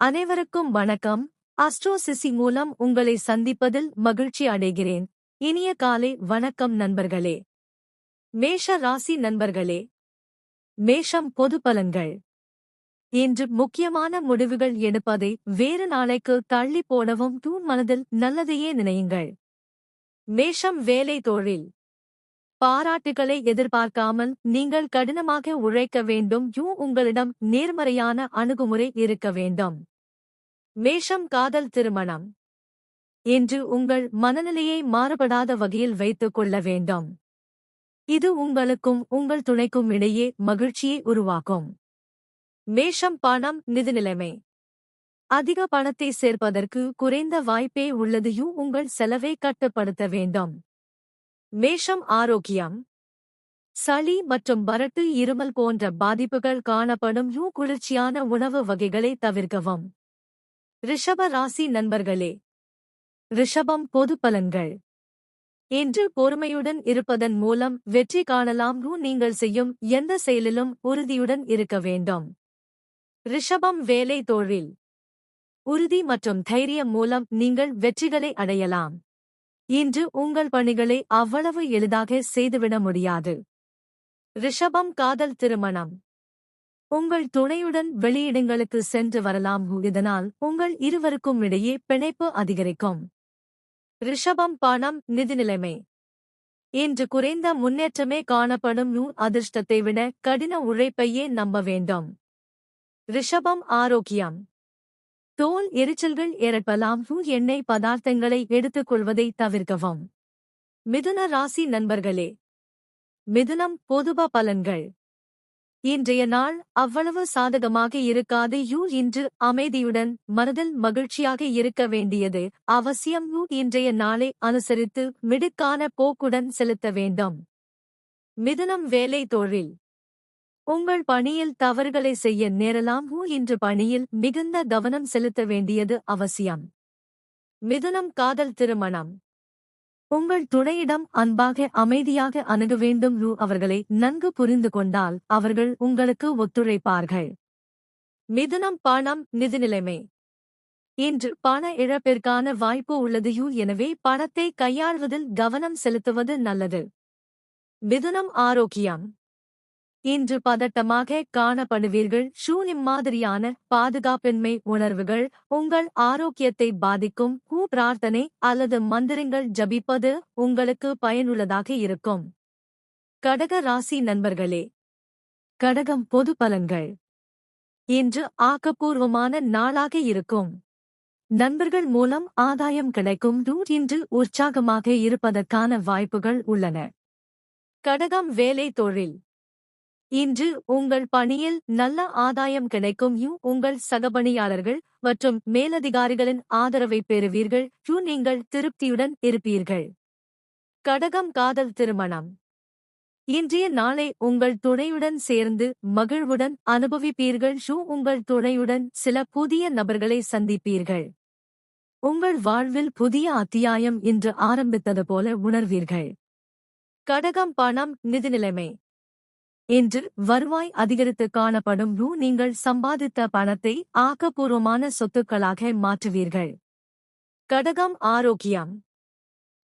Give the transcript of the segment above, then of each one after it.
அனைவருக்கும் வணக்கம். அஸ்ட்ரோசிசி மூலம் உங்களை சந்திப்பதில் மகிழ்ச்சி அடைகிறேன். இனிய காலை வணக்கம் நண்பர்களே. மேஷ ராசி நண்பர்களே. மேஷம் பொது பலன்கள். இன்று முக்கியமான முடிவுகள் எடுப்பதை வேறு நாளைக்கு தள்ளி போடவும் தூண் மனதில் நல்லதையே நினையுங்கள். மேஷம் வேலை தொழில். பாராட்டுகளை எதிர்பார்க்காமல் நீங்கள் கடினமாக உழைக்க வேண்டும். யூ உங்களிடம் நேர்மறையான அணுகுமுறை இருக்க வேண்டும். மேஷம் காதல் திருமணம். என்று உங்கள் மனநிலையை மாறுபடாத வகையில் வைத்துக் கொள்ள வேண்டும். இது உங்களுக்கும் உங்கள் துணைக்கும் இடையே மகிழ்ச்சியை உருவாக்கும். மேஷம் பணம் நிதிநிலைமை அதிக பணத்தை சேர்ப்பதற்கு குறைந்த வாய்ப்பே உள்ளது. யூ உங்கள் செலவை கட்டுப்படுத்த வேண்டும். மேஷம் ஆரோக்கியம். சளி மற்றும் வறட்டு இருமல் போன்ற பாதிப்புகள் காணப்படும் யூ குளிர்ச்சியான உணவு வகைகளை தவிர்க்கவும். ரிஷப ராசி நண்பர்களே ரிஷபம் பொது பலன்கள். இன்று பொறுமையுடன் இருப்பதன் மூலம் வெற்றி காணலாம் ரூ நீங்கள் செய்யும் எந்த செயலிலும் உறுதியுடன் இருக்க வேண்டும். ரிஷபம் வேலை தொழில். உறுதி மற்றும் தைரியம் மூலம் நீங்கள் வெற்றிகளை அடையலாம். இன்று உங்கள் பணிகளை அவ்வளவு எளிதாக செய்துவிட முடியாது. ரிஷபம் காதல் திருமணம். உங்கள் துணையுடன் வெளியிடங்களுக்கு சென்று வரலாம். இதனால் உங்கள் இருவருக்கும் இடையே பிணைப்பு அதிகரிக்கும். ரிஷபம் பணம் நிதிநிலைமை இன்று குறைந்த முன்னேற்றமே காணப்படும். நூ அதிர்ஷ்டத்தை விட கடின உழைப்பையே நம்ப வேண்டும். ரிஷபம் ஆரோக்கியம். தோல் எரிச்சல்கள் ஏற்படலாம். எண்ணெய் பதார்த்தங்களை எடுத்துக் கொள்வதை தவிர்க்கவும். மிதுன ராசி நண்பர்களே மிதுனம் பொதுப பலன்கள். இன்றைய நாள் அவ்வளவு சாதகமாக இருக்காது. யூ இன்று அமைதியுடன் மனதில் மகிழ்ச்சியாக இருக்க வேண்டியது அவசியம். யூ இன்றைய நாளை அனுசரித்து மிடுக்கான போக்குடன் செலுத்த வேண்டும். மிதுனம் வேலை தொழில். உங்கள் பணியில் தவறுகளை செய்ய நேரலாம். இன்று பணியில் மிகுந்த கவனம் செலுத்த வேண்டியது அவசியம். மிதுனம் காதல் திருமணம். உங்கள் துணையிடம் அன்பாக அமைதியாக அணுக வேண்டும். ரூ அவர்களை நன்கு புரிந்து கொண்டால் அவர்கள் உங்களுக்கு ஒத்துழைப்பார்கள். மிதுனம் பணம் நிதிநிலைமை. இன்று பண இழப்பிற்கான வாய்ப்பு உள்ளது. யூ எனவே பணத்தை கையாள்வதில் கவனம் செலுத்துவது நல்லது. மிதுனம் ஆரோக்கியம். இன்று பதட்டமாக காணப்படுவீர்கள். ஷூனிம் மாதிரியான பாதுகாப்பின்மை உணர்வுகள் உங்கள் ஆரோக்கியத்தை பாதிக்கும். ஹூ பிரார்த்தனை அல்லது மந்திரங்கள் ஜபிப்பது உங்களுக்கு பயனுள்ளதாக இருக்கும். கடக ராசி நண்பர்களே கடகம் பொது பலன்கள். இன்று ஆக்கப்பூர்வமான நாளாக இருக்கும். நண்பர்கள் மூலம் ஆதாயம் கிடைக்கும். டூர் இன்று உற்சாகமாக இருப்பதற்கான வாய்ப்புகள் உள்ளன. கடகம் வேலை தொழில். இன்று உங்கள் பணியில் நல்ல ஆதாயம் கிடைக்கும். யூ உங்கள் சகபணியாளர்கள் மற்றும் மேலதிகாரிகளின் ஆதரவை பெறுவீர்கள். யூ நீங்கள் திருப்தியுடன் இருப்பீர்கள். கடகம் காதல் திருமணம். இன்றைய நாளை உங்கள் துணையுடன் சேர்ந்து மகிழ்வுடன் அனுபவிப்பீர்கள். ஷூ உங்கள் துணையுடன் சில புதிய நபர்களை சந்திப்பீர்கள். உங்கள் வாழ்வில் புதிய அத்தியாயம் இன்று ஆரம்பித்தது போல உணர்வீர்கள். கடகம் பணம் நிதிநிலைமை இன்று வருவாய் அதிகரித்து காணப்படும் ரூ நீங்கள் சம்பாதித்த பணத்தை ஆக்கப்பூர்வமான சொத்துக்களாக மாற்றுவீர்கள். கடகம் ஆரோக்கியம்.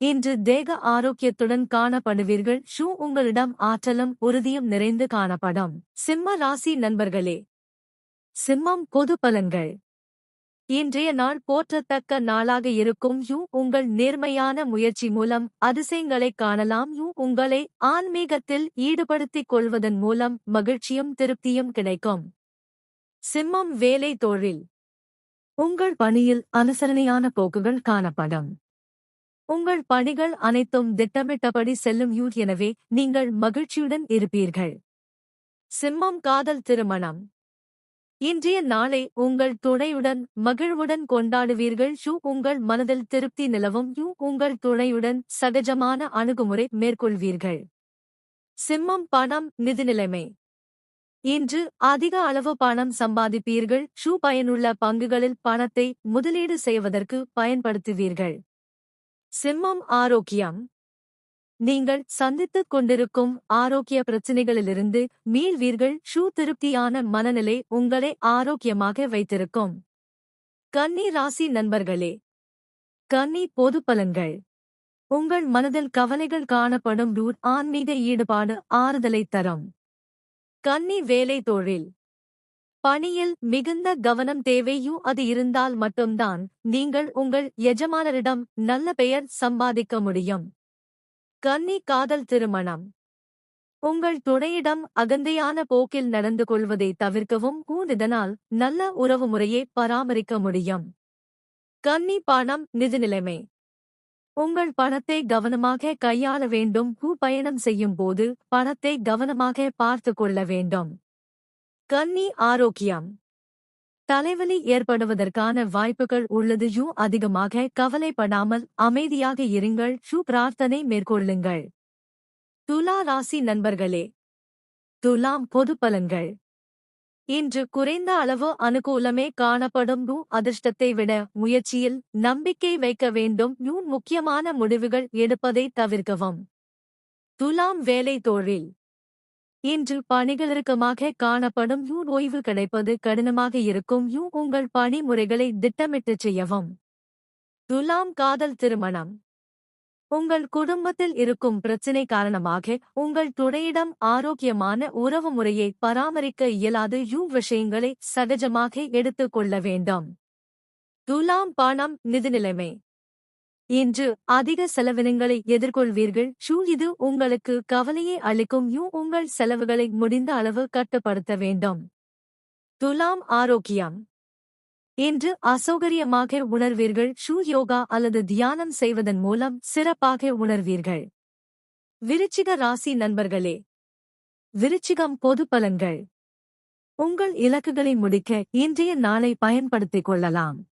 இன்று தேக ஆரோக்கியத்துடன் காணப்படுவீர்கள். ஷூ உங்களிடம் ஆற்றலும் உறுதியும் நிறைந்து காணப்படும். சிம்ம ராசி நண்பர்களே. சிம்மம் பொது பலன்கள். இன்றைய நாள் போற்றத்தக்க நாளாக இருக்கும் யூ உங்கள் நேர்மையான முயற்சி மூலம் அதிசயங்களை காணலாம் யூ உங்களை ஆன்மீகத்தில் ஈடுபடுத்திக் கொள்வதன் மூலம் மகிழ்ச்சியும் திருப்தியும் கிடைக்கும். சிம்மம் வேலை தொழில். உங்கள் பணியில் அனுசரணையான போக்குகள் காணப்படும். உங்கள் பணிகள் அனைத்தும் திட்டமிட்டபடி செல்லும் யூ எனவே நீங்கள் மகிழ்ச்சியுடன் இருப்பீர்கள். சிம்மம் காதல் திருமணம். இன்றைய நாளை உங்கள் துணையுடன் மகிழ்வுடன் கொண்டாடுவீர்கள். ஷூ உங்கள் மனதில் திருப்தி நிலவும். யூ உங்கள் துணையுடன் சகஜமான அணுகுமுறை மேற்கொள்வீர்கள். சிம்மம் பணம் நிதிநிலைமை இன்று அதிக அளவு பணம் சம்பாதிப்பீர்கள். ஷூ பயனுள்ள பங்குகளில் பணத்தை முதலீடு செய்வதற்கு பயன்படுத்துவீர்கள். சிம்மம் ஆரோக்கியம். நீங்கள் சந்தித்துக் கொண்டிருக்கும் ஆரோக்கிய பிரச்சினைகளிலிருந்து மீள்வீர்கள் ஷூ திருப்தியான மனநிலை உங்களை ஆரோக்கியமாக வைத்திருக்கும். கன்னி ராசி நண்பர்களே கன்னி பொது பலன்கள். உங்கள் மனதில் கவலைகள் காணப்படும் ரூட் ஆன்மீக ஈடுபாடு ஆறுதலை தரும். கன்னி வேலை தொழில். பணியில் மிகுந்த கவனம் தேவையோ அது இருந்தால் மட்டும்தான் நீங்கள் உங்கள் எஜமானரிடம் நல்ல பெயர் சம்பாதிக்க முடியும். கன்னி காதல் திருமணம். உங்கள் துணையிடம் அகந்தையான போக்கில் நடந்து கொள்வதை தவிர்க்கவும் இதனால் நல்ல உறவு முறையை பராமரிக்க முடியும். கன்னி பணம் நிதி நிலைமை. உங்கள் பணத்தை கவனமாக கையாள வேண்டும். பூ பயணம் செய்யும் போது பணத்தை கவனமாக பார்த்து கொள்ள வேண்டும். கன்னி ஆரோக்கியம். தலைவலி ஏற்படுவதற்கான வாய்ப்புகள் உள்ளதையும் அதிகமாக கவலைப்படாமல் அமைதியாக இருங்கள். ஷூ பிரார்த்தனை மேற்கொள்ளுங்கள். துலா ராசி நண்பர்களே துலாம் பொது பலன்கள். இன்று குறைந்த அளவு அனுகூலமே காணப்படும். நூ அதிர்ஷ்டத்தை விட முயற்சியில் நம்பிக்கை வைக்க வேண்டும். நூ முக்கியமான முடிவுகள் எடுப்பதை தவிர்க்கவும். துலாம் வேலை தொழில். இன்று பணிகளிருக்கமாக காணப்படும் யூ ஓய்வு கிடைப்பது கடினமாக இருக்கும். யூ உங்கள் பணிமுறைகளை திட்டமிட்டு செய்யவும். துலாம் காதல் திருமணம். உங்கள் குடும்பத்தில் இருக்கும் பிரச்சினை காரணமாக உங்கள் துணையிடம் ஆரோக்கியமான உறவு முறையை பராமரிக்க இயலாது. யூ விஷயங்களை சகஜமாக எடுத்துக் கொள்ள வேண்டும். துலாம் பணம் நிதிநிலைமை இன்று அதிக செலவினங்களை எதிர்கொள்வீர்கள். ஷூ இது உங்களுக்கு கவலையை அளிக்கும். யூ உங்கள் செலவுகளை முடிந்த அளவு கட்டுப்படுத்த வேண்டும். துலாம் ஆரோக்கியம். இன்று அசௌகரியமாக உணர்வீர்கள். ஷூ யோகா அல்லது தியானம் செய்வதன் மூலம் சிறப்பாக உணர்வீர்கள். விருச்சிக ராசி நண்பர்களே விருச்சிகம் பொது பலன்கள். உங்கள் இலக்குகளை முடிக்க இன்றைய நாளை பயன்படுத்திக் கொள்ளலாம்.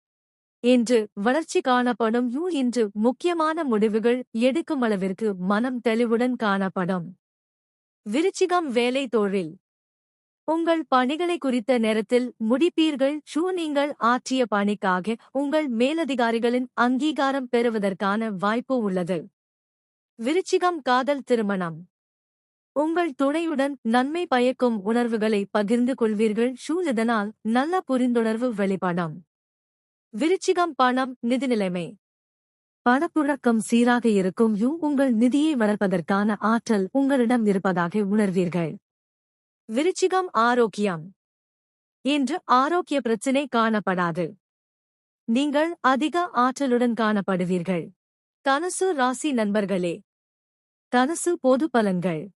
இன்று வளர்ச்சி காணப்படும் யூ இன்று முக்கியமான முடிவுகள் எடுக்கும் அளவிற்கு மனம் தெளிவுடன் காணப்படும். விருச்சிகம் வேலை தொழில். உங்கள் பணிகளை குறித்த நேரத்தில் முடிப்பீர்கள். ஷூ நீங்கள் ஆற்றிய பணிக்காக உங்கள் மேலதிகாரிகளின் அங்கீகாரம் பெறுவதற்கான வாய்ப்பு உள்ளது. விருச்சிகம் காதல் திருமணம். உங்கள் துணையுடன் நன்மை பயக்கும் உணர்வுகளை பகிர்ந்து கொள்வீர்கள். ஷூ இதனால் நல்ல புரிந்துணர்வு வெளிப்படும். விருச்சிகம் பணம் நிதி நிலைமை. பணப்புழக்கம் சீராக இருக்கும் யூ உங்கள் நிதியை வளர்ப்பதற்கான ஆற்றல் உங்களிடம் இருப்பதாக உணர்வீர்கள். விருச்சிகம் ஆரோக்கியம். இன்று ஆரோக்கிய பிரச்சினை காணப்படாது. நீங்கள் அதிக ஆற்றலுடன் காணப்படுவீர்கள். தனுசு ராசி நண்பர்களே. தனுசு பொது பலன்கள்.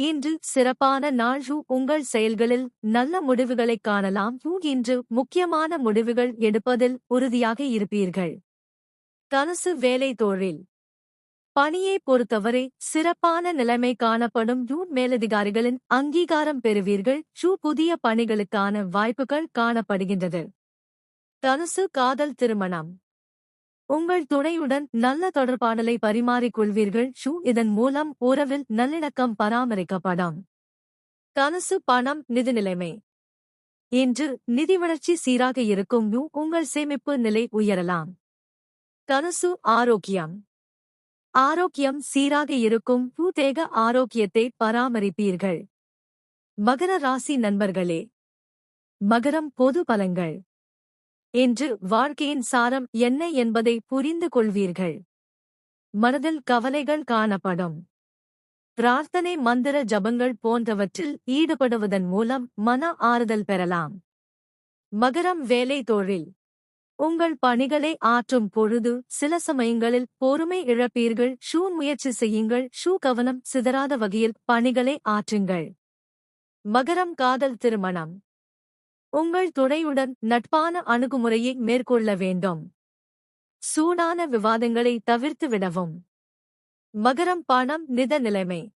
இன்று சிறப்பான நாள் யூ உங்கள் செயல்களில் நல்ல முடிவுகளைக் காணலாம். யூ இன்று முக்கியமான முடிவுகள் எடுப்பதில் உறுதியாக இருப்பீர்கள். தனுசு வேலை தோழில். பணியை பொறுத்தவரை சிறப்பான நிலைமை காணப்படும். யூ மேலதிகாரிகளின் அங்கீகாரம் பெறுவீர்கள். ஷூ புதிய பணிகளுக்கான வாய்ப்புகள் காணப்படுகின்றது. தனுசு காதல் திருமணம். உங்கள் துணையுடன் நல்ல தொடர்பாடலை பரிமாறிக்கொள்வீர்கள் ஷூ இதன் மூலம் உறவில் நல்லிணக்கம் பராமரிக்கப்படும். தனுசு பணம் நிதி நிலைமை. இன்று நிதி வளர்ச்சி சீராக இருக்கும். உங்கள் சேமிப்பு நிலை உயரலாம். தனுசு ஆரோக்கியம். ஆரோக்கியம் சீராக இருக்கும். பூதேக ஆரோக்கியத்தை பராமரிப்பீர்கள். மகர ராசி நண்பர்களே. மகரம் பொது பலங்கள் இன்று வாழ்க்கையின் சாரம் என்ன என்பதை புரிந்து கொள்வீர்கள். மனதில் கவலைகள் காணப்படும். பிரார்த்தனை மந்திர ஜபங்கள் போன்றவற்றில் ஈடுபடுவதன் மூலம் மன ஆறுதல் பெறலாம். மகரம் வேலை தொழில். உங்கள் பணிகளை ஆற்றும் பொழுது சில சமயங்களில் பொறுமை இழப்பீர்கள். ஷூ முயற்சி செய்யுங்கள். ஷூ கவனம் சிதறாத வகையில் பணிகளை ஆற்றுங்கள். மகரம் காதல் திருமணம். உங்கள் துணையுடன் நட்பான அணுகுமுறையை மேற்கொள்ள வேண்டும். சூடான விவாதங்களை தவிர்த்து விடவும். மகரம் பணம் நித நிலைமை.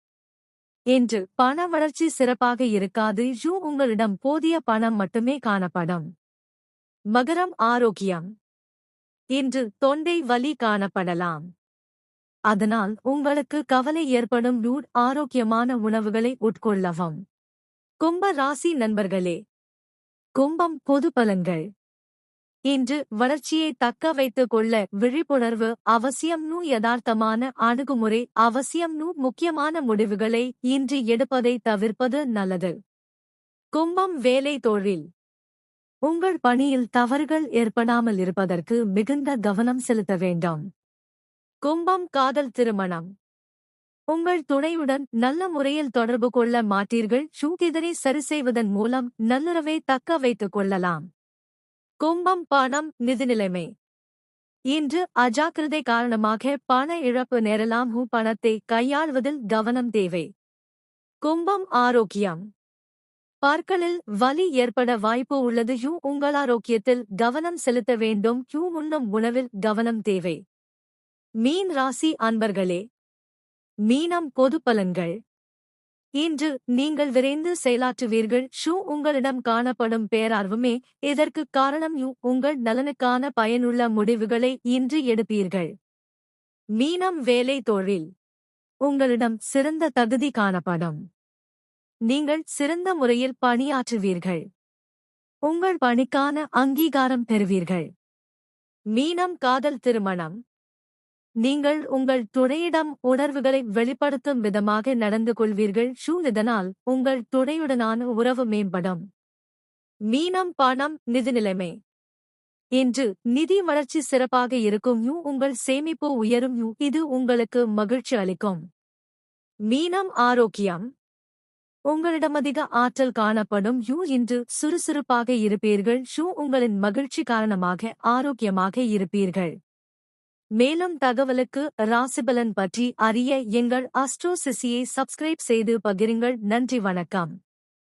இன்று பண வளர்ச்சி சிறப்பாக இருக்காது யூ உங்களிடம் போதிய பணம் மட்டுமே காணப்படும். மகரம் ஆரோக்கியம். இன்று தொண்டை வலி காணப்படலாம். அதனால் உங்களுக்கு கவலை ஏற்படும் ரூட் ஆரோக்கியமான உணவுகளை உட்கொள்ளவும். கும்ப ராசி நண்பர்களே கும்பம் பொது பலன்கள். இன்று வளர்ச்சியை தக்க வைத்துக் கொள்ள விழிப்புணர்வு அவசியம் நூ யதார்த்தமான அணுகுமுறை அவசியம் நூ முக்கியமான முடிவுகளை இன்று எடுப்பதை தவிர்ப்பது நல்லது. கும்பம் வேலை தொழில். உங்கள் பணியில் தவறுகள் ஏற்படாமல் இருப்பதற்கு மிகுந்த கவனம் செலுத்த வேண்டும். கும்பம் காதல் திருமணம். உங்கள் துணையுடன் நல்ல முறையில் தொடர்பு கொள்ள மாட்டீர்கள். ஷூ சரி செய்வதன் மூலம் நல்லுறவை தக்க வைத்துக் கொள்ளலாம். கும்பம் பணம் நிதிநிலைமை. இன்று அஜாக்கிரதை காரணமாக பண இழப்பு நேரலாம். ஹூ பணத்தை கையாள்வதில் கவனம் தேவை. கும்பம் ஆரோக்கியம். பற்களில் வலி ஏற்பட வாய்ப்பு உள்ளது. யூ உங்கள் ஆரோக்கியத்தில் கவனம் செலுத்த வேண்டும். யூ உண்ணும் உணவில் கவனம் தேவை. மீன் ராசி அன்பர்களே மீனம் பொது பலன்கள். இன்று நீங்கள் விரைந்து செயலாற்றுவீர்கள். ஷூ உங்களிடம் காணப்படும் பேரார்வமே. இதற்கு காரணம் யூ உங்கள் நலனுக்கான பயனுள்ள முடிவுகளை இன்று எடுப்பீர்கள். மீனம் வேலை தொழில். உங்களிடம் சிறந்த தகுதி காணப்படும். நீங்கள் சிறந்த முறையில் பணியாற்றுவீர்கள். உங்கள் பணிக்கான அங்கீகாரம் பெறுவீர்கள். மீனம் காதல் திருமணம். நீங்கள் உங்கள் துணையிடம் உணர்வுகளை வெளிப்படுத்தும் விதமாக நடந்து கொள்வீர்கள். ஷூ இதனால் உங்கள் துணையுடனான உறவு மேம்படும். மீனம் பணம் நிதிநிலைமை இன்று நிதி வளர்ச்சி சிறப்பாக இருக்கும். யூ உங்கள் சேமிப்பு உயரும். யூ இது உங்களுக்கு மகிழ்ச்சி அளிக்கும். மீனம் ஆரோக்கியம். உங்களிடமதிக ஆற்றல் காணப்படும். யூ இன்று சுறுசுறுப்பாக இருப்பீர்கள். ஷூ உங்களின் மகிழ்ச்சி காரணமாக ஆரோக்கியமாக இருப்பீர்கள். மேலும் தகவலுக்கு ராசிபலன் பற்றி அறிய எங்கள் அஸ்ட்ரோசிசியை சப்ஸ்கிரைப் செய்து பகிருங்கள். நன்றி வணக்கம்.